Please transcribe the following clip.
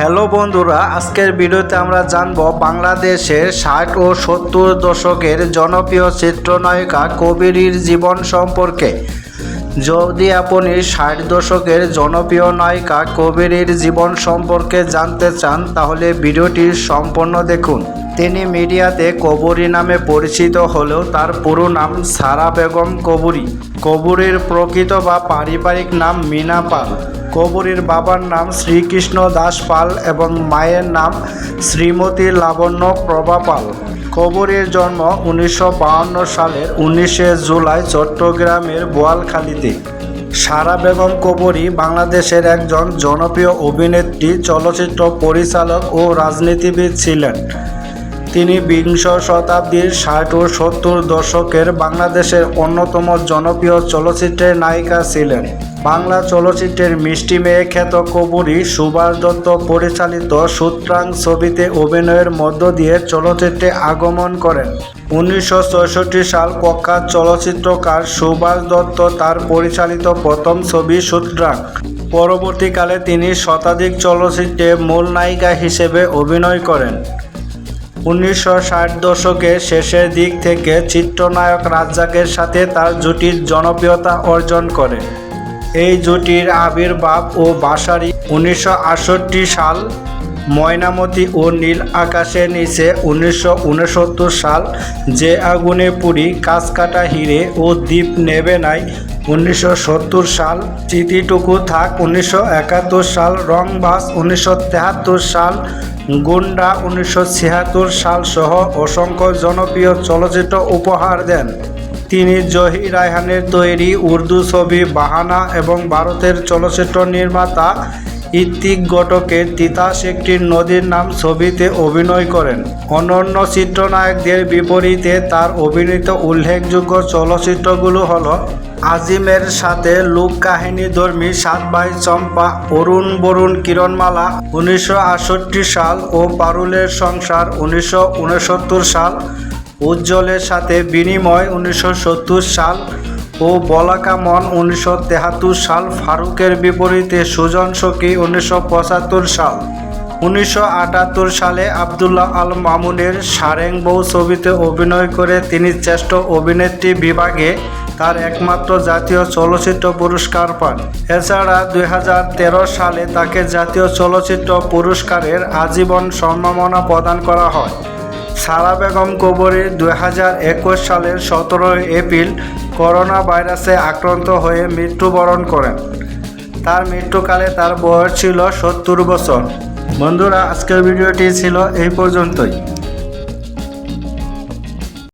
Hello বন্ধুরা, আজকের ভিডিওতে আমরা জানব বাংলাদেশের ষাট ও সত্তর দশকের জনপ্রিয় চিত্রনায়িকা কবিরির জীবন সম্পর্কে। যদি আপনি ষাট দশকের জনপ্রিয় নায়িকা কবিরির জীবন সম্পর্কে জানতে চান, তাহলে ভিডিওটি সম্পূর্ণ দেখুন। তিনি মিডিয়াতে কবরী নামে পরিচিত হলেও তার পুরো নাম সারা বেগম কবরী। কবরীর প্রকৃত বা পারিবারিক নাম মিনা পাল। কবরীর বাবার নাম শ্রীকৃষ্ণ দাস পাল এবং মায়ের নাম শ্রীমতী লাবণ্য প্রভা পাল। কবরীর জন্ম উনিশশো সালের উনিশে জুলাই চট্টগ্রামের বোয়ালখালীতে। সারা বেগম কবরী বাংলাদেশের একজন জনপ্রিয় অভিনেত্রী, চলচ্চিত্র পরিচালক ও রাজনীতিবিদ ছিলেন। তিনি বিংশ শতাব্দীর ষাট ও সত্তর দশকের বাংলাদেশের অন্যতম জনপ্রিয় চলচ্চিত্রের নায়িকা ছিলেন। বাংলা চলচ্চিত্রের মিষ্টি মেয়ে খ্যাত কবরী সুভাষ দত্ত পরিচালিত সূত্রাং ছবিতে অভিনয়ের মধ্য দিয়ে চলচ্চিত্রে আগমন করেন। উনিশশো সাল প্রখ্যাত চলচ্চিত্রকার সুভাষ দত্ত তার পরিচালিত প্রথম ছবি সূত্রাং। পরবর্তীকালে তিনি শতাধিক চলচ্চিত্রে মূল নায়িকা হিসেবে অভিনয় করেন। উনিশশো ষাট দশকের শেষের দিক থেকে চিত্রনায়ক রাজ্জাকের সাথে তার জুটির জনপ্রিয়তা অর্জন করে। এই জুটির আবির্ভাব ও বাসারি উনিশশো আটষট্টি সাল ময়নামতি ও নীল আকাশের নিচে উনিশশো উনসত্তর সাল যে আগুনে পুরি কাঁচকাটা হিরে ও দ্বীপ নেবে নাই উনিশশো সত্তর সাল চিঠিটুকু থাক উনিশশো একাত্তর সাল রংবাস উনিশশো সাল গুন্ডা উনিশশো ছিয়াত্তর সাল সহ অসংখ্য জনপ্রিয় চলচ্চিত্র উপহার দেন। তিনি জহি রায়হানের তৈরি উর্দু ছবি বাহানা এবং ভারতের চলচ্চিত্র নির্মাতা ইত্তিক ঘটকের তিতাস একটি নদীর নাম ছবিতে অভিনয় করেন। অনন্য চিত্রনায়কদের বিপরীতে তার অভিনীত উল্লেখযোগ্য চলচ্চিত্রগুলো হল আজিমের সাথে লোক কাহিনী ধর্মী সাত ভাই চম্পা, অরুণ বরুণ কিরণমালা উনিশশো আটষট্টি সাল ও পারুলের সংসার উনিশশো উনসত্তর সাল, উজ্জ্বলের সাথে বিনিময় উনিশশো সত্তর সাল ও বলাকা মন উনিশশো তেহাত্তর সাল ফারুকের বিপরীতে সুজন সখী উনিশশো পঁচাত্তর সাল। উনিশশো আটাত্তর সালে আবদুল্লাহ আল মামুনের সারেং বউ ছবিতে অভিনয় করে তিনি শ্রেষ্ঠ অভিনেত্রী বিভাগে তার একমাত্র জাতীয় চলচ্চিত্র পুরস্কার পান। এছাড়া দু হাজার তেরো সালে তাকে জাতীয় চলচ্চিত্র পুরস্কারের আজীবন সম্মাননা প্রদান করা হয়। সারা বেগম কবরী দুই হাজার একুশ সালের সতেরোই এপ্রিল করোনা ভাইরাসে আক্রান্ত হয়ে মৃত্যুবরণ করেন। তার মৃত্যুকালে তার বয়স ছিল সত্তর বছর। বন্ধুরা, আজকের ভিডিওটি ছিল এই পর্যন্তই।